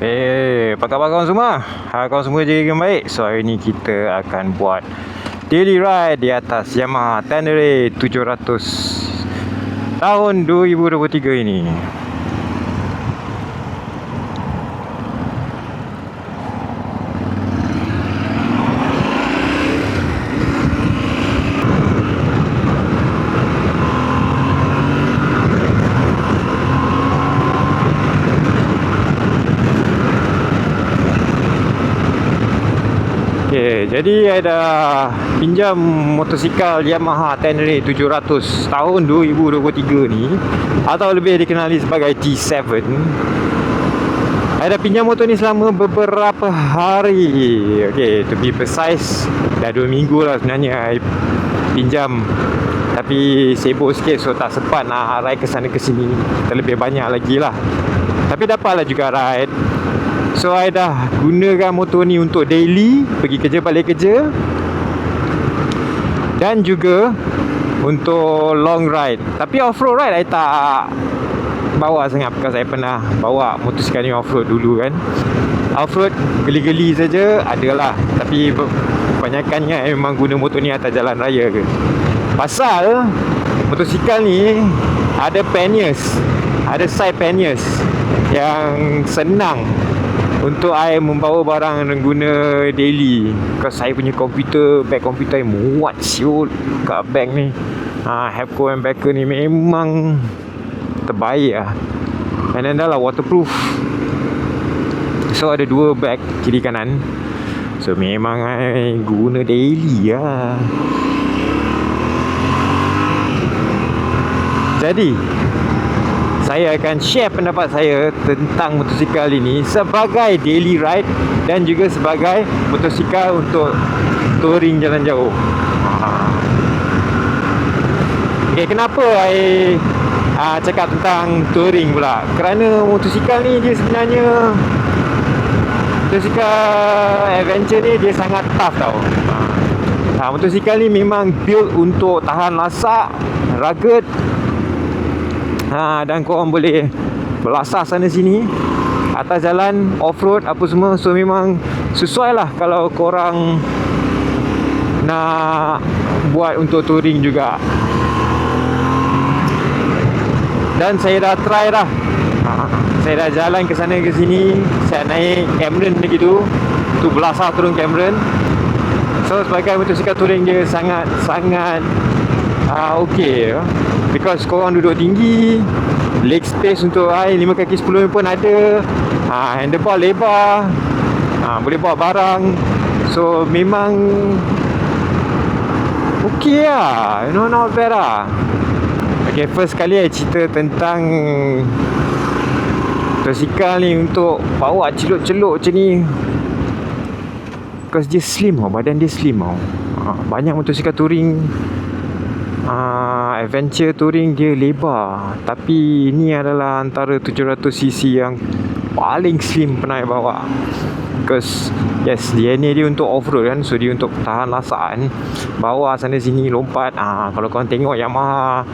Eh, apa khabar kawan semua? Ha, kawan semua jadi yang baik. So, hari ni kita akan buat daily ride di atas Yamaha Tenere 700 tahun 2023 ini. Okay, jadi saya dah pinjam motosikal Yamaha Tenere 700 tahun 2023 ni atau lebih dikenali sebagai T7. Saya dah pinjam motor ni selama beberapa hari. Okay, to be precise, dah 2 minggu lah sebenarnya saya pinjam tapi sibuk sikit so tak sempat nak ride ke sana ke sini terlebih banyak lagi lah tapi dapatlah juga ride So I dah gunakan motor ni untuk daily Pergi kerja balik kerja. Dan juga Untuk long ride. Tapi off-road ride I tak Bawa sangat Because saya pernah bawa motosikal ni off-road dulu kan. Off-road geli-geli saja Adalah. Tapi Kebanyakannya memang guna motor ni atas jalan raya ke. Pasal Motosikal ni Ada panniers Ada side panniers Yang senang untuk saya membawa barang dan guna daily. Because saya punya komputer Bag komputer yang muat siul Kat bag ni. Ha, Hapco and Backer ni memang Terbaik lah And then dah lah waterproof. So ada dua bag Kiri kanan. So memang saya guna daily lah Jadi saya akan share pendapat saya tentang motosikal ini sebagai daily ride dan juga sebagai motosikal untuk touring jalan jauh. Okay, kenapa saya uh, cakap tentang touring pula? Kerana motosikal ni dia sebenarnya motosikal adventure ni dia sangat tough tau. Ha, motosikal ni memang build untuk tahan lasak, rugged ha, Dan korang boleh Belasah sana sini Atas jalan Off-road Apa semua. So memang Sesuai lah Kalau korang Nak Buat untuk touring juga. Dan saya dah try lah ha, Saya dah jalan ke sana ke sini Saya naik Cameron lagi tu Tu belasah turun Cameron. So sebagai motosikal touring dia sangat Sangat uh, Okay Because korang duduk tinggi Leg space untuk air 5 kaki 10 pun ada. Ha, Handlebar lebar. Ha, Boleh bawa barang. So memang Okay lah. You know not bad lah. Okay first kali saya cerita tentang Motosikal ni untuk bawa celup-celup macam ni. Because dia slim tau Badan dia slim tau. Ha, Banyak motosikal touring uh, adventure touring dia lebar. Tapi ini adalah antara 700cc yang paling slim pernah saya bawa. Because yes ni dia untuk off-road kan so dia untuk tahan lasak kan bawa sana sini lompat. Ah kalau kau tengok Yamaha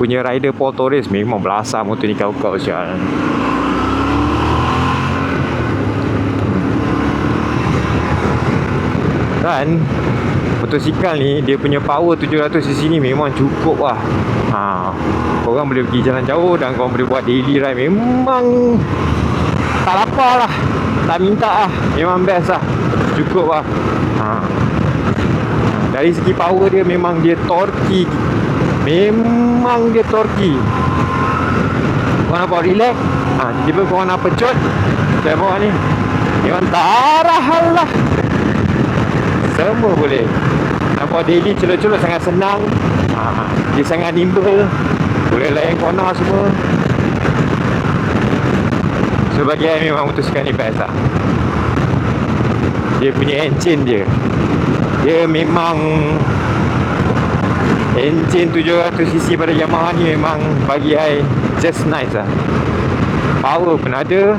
punya rider Paul Torres memang belasah motor ni kau-kau sial. Dan motosikal ni dia punya power 700cc ni memang cukup lah. Ha, korang boleh pergi jalan jauh dan korang boleh buat daily ride. Memang tak lapar lah tak minta lah. Memang best lah cukup lah. Ha. dari segi power dia memang dia torky memang dia torky korang bawa relax? Ha, tiba-tiba korang nak pecut. Saya bawa ni. Memang darah lah semua boleh Nampak daily celuk-celuk sangat senang. Ha, Dia sangat nimble. Boleh layan corner semua. So, memang motosikal ni best lah. Dia punya engine dia. Dia memang Engine 700cc pada Yamaha ni memang bagi saya just nice lah. Power pun ada.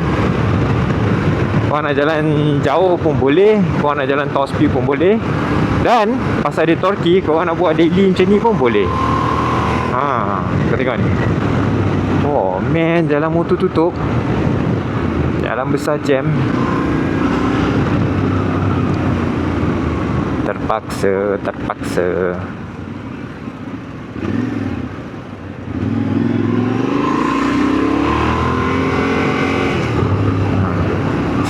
Korang nak jalan jauh pun boleh. Korang nak jalan top speed pun boleh Dan Pasal dia torque Korang nak buat daily macam ni pun boleh. Ha Kau tengok ni. Oh man Jalan motor tutup. Dalam besar jam. Terpaksa terpaksa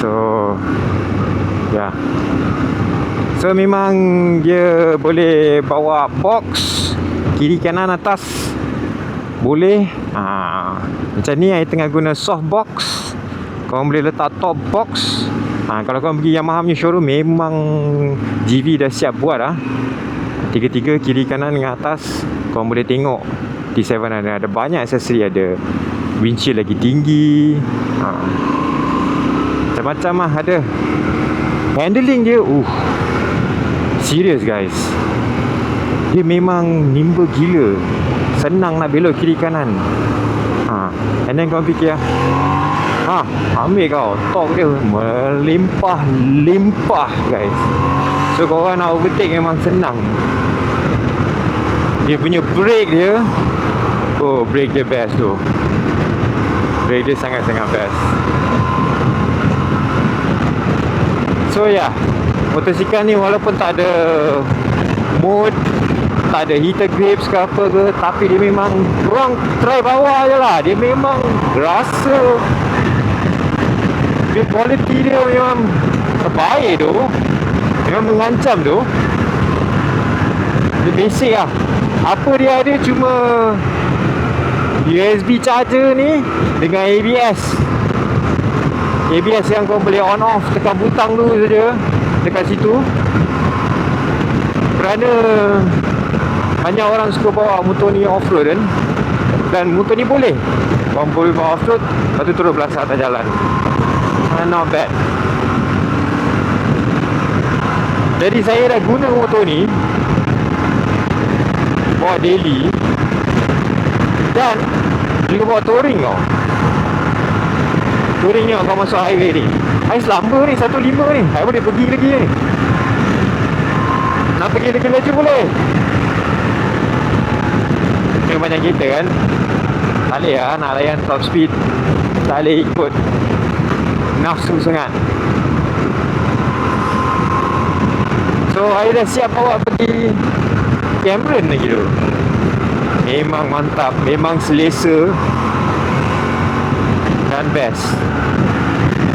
so ya yeah. So memang dia boleh bawa box kiri kanan atas. Boleh. Ha, macam ni saya tengah guna soft box. Korang boleh letak top box. Ha, kalau korang pergi Yamaha punya showroom memang GV dah siap buat lah tiga-tiga kiri kanan dengan atas. Korang boleh tengok T7 ada, ada banyak aksesori ada windshield lagi tinggi. Ha. macam-macam lah ada. Handling dia uh serious guys. Dia memang nimble gila. Senang nak belok kiri kanan. Ha and then kau fikir ha ambil kau. Torque dia melimpah limpah guys. So kau orang nak overtake memang senang. Dia punya brake dia oh brake dia best tu. Brake dia sangat-sangat best. So yeah, motosikal ni walaupun tak ada mode tak ada heater grips ke apa ke tapi dia memang kurang try bawah je lah. Dia memang rasa dia quality dia memang terbaik tu. Memang mengancam tu. Dia basic lah. Apa dia ada cuma USB charger ni dengan ABS ABS yang kau boleh on off tekan butang tu saja dekat situ kerana banyak orang suka bawa motor ni off-road kan dan motor ni boleh. Orang boleh bawa off-road lepas tu turun belasah atas jalan. Uh, not bad. Jadi saya dah guna motor ni bawa daily dan juga bawa touring tau. Touring ni kau masuk highway ni saya selamba ni 1.5 ni. Saya boleh pergi lagi ni. Nak pergi lagi laju boleh. Yang banyak kereta kan? Tak boleh lah nak layan top speed. Tak boleh ikut. Nafsu sangat. So saya dah siap bawa pergi Cameron lagi tu. Memang mantap Memang selesa. Dan best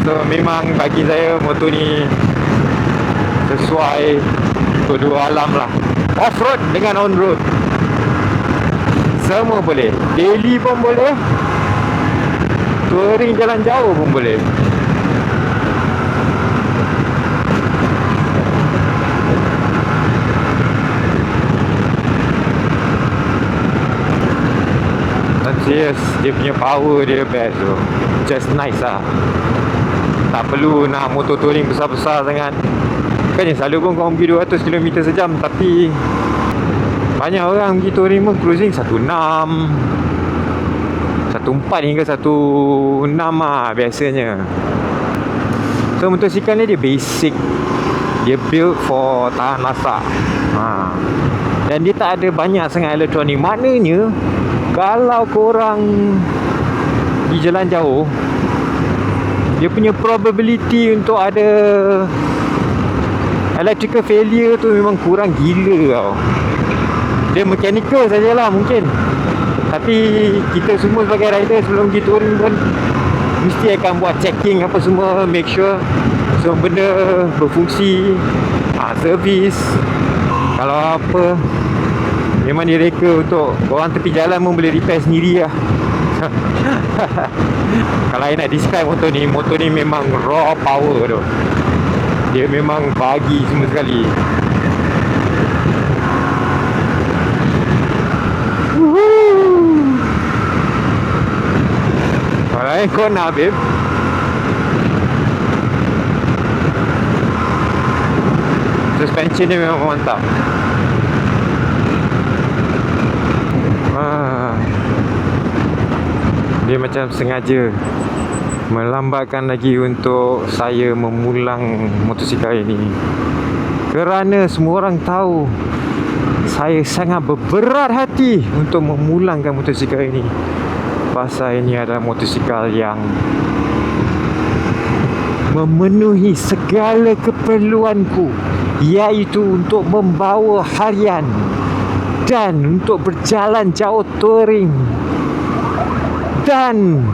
So memang bagi saya motor ni Sesuai Kedua alam lah. Off-road dengan on-road. Semua boleh. Daily pun boleh. Touring jalan jauh pun boleh. Serius Dia punya power dia best tu. Just nice lah Tak perlu nak motor touring besar-besar sangat. Kan selalu pun kau pergi 200km sejam Tapi banyak orang pergi touring pun cruising 16 14 hingga 16 lah biasanya. So motosikal ni dia basic. Dia build for tahan lasak ha. Dan dia tak ada banyak sangat elektronik. Maknanya Kalau korang Di jalan jauh Dia punya probability untuk ada Electrical failure tu memang kurang gila tau. Dia mechanical sajalah mungkin. Tapi kita semua sebagai rider sebelum pergi touring pun mesti akan buat checking apa semua make sure semua benda berfungsi ha, servis kalau apa memang direka untuk orang tepi jalan pun boleh repair sendiri lah kalau saya nak describe motor ni motor ni memang raw power tu. Dia memang bagi semua sekali. Alright, kau nak babe Suspension dia memang mantap Dia macam sengaja Melambatkan lagi untuk saya memulang motosikal ini. Kerana semua orang tahu saya sangat berberat hati untuk memulangkan motosikal ini. Pasal ini adalah motosikal yang memenuhi segala keperluanku iaitu untuk membawa harian dan untuk berjalan jauh touring dan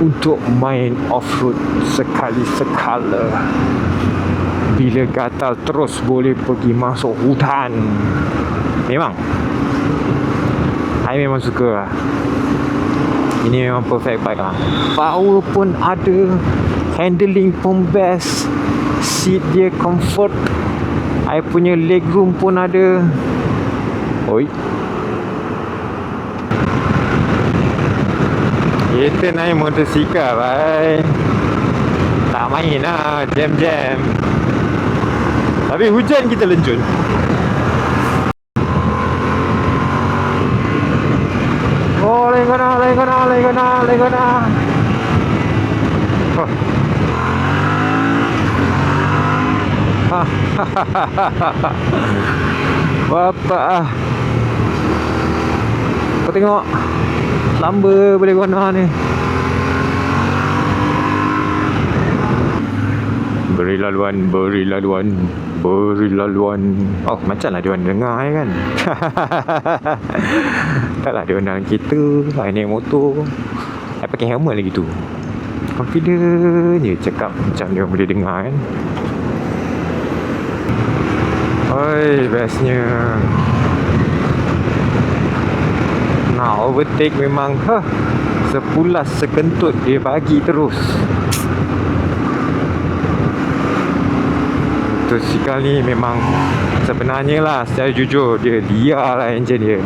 untuk main off-road sekali sekala bila gatal terus boleh pergi masuk hutan. Memang. I memang suka lah. Ini memang perfect bike lah. Power pun ada. Handling pun best. Seat dia comfort. I punya leg room pun ada. Oi kita naik motosikal bye tak main lah jam-jam tapi hujan kita lencun Oh, lain kena, lain kena, lain kena, lain kena. Oh. Bapak ah. Kau tengok Lamba boleh guna ni Beri laluan, beri laluan Beri laluan Oh macam lah dia orang dengar ya kan Taklah dia orang dalam kereta I naik motor I pakai helmet lagi tu Confident je cakap Macam dia orang boleh dengar kan Oi bestnya Nak overtake memang huh, Sepulas sekentut dia bagi terus. Motosikal ni memang Sebenarnya lah Secara jujur Dia liar lah enjin dia.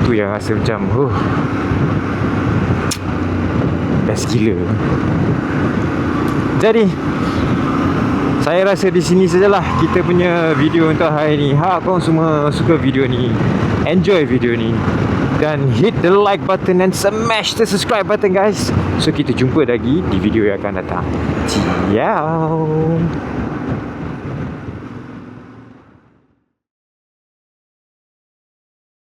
Itu yang rasa macam huh, Best gila. Jadi saya rasa di sini sajalah kita punya video untuk hari ni. Harap korang semua suka video ni. Enjoy video ni. Dan hit the like button and smash the subscribe button guys. So kita jumpa lagi di video yang akan datang. Ciao.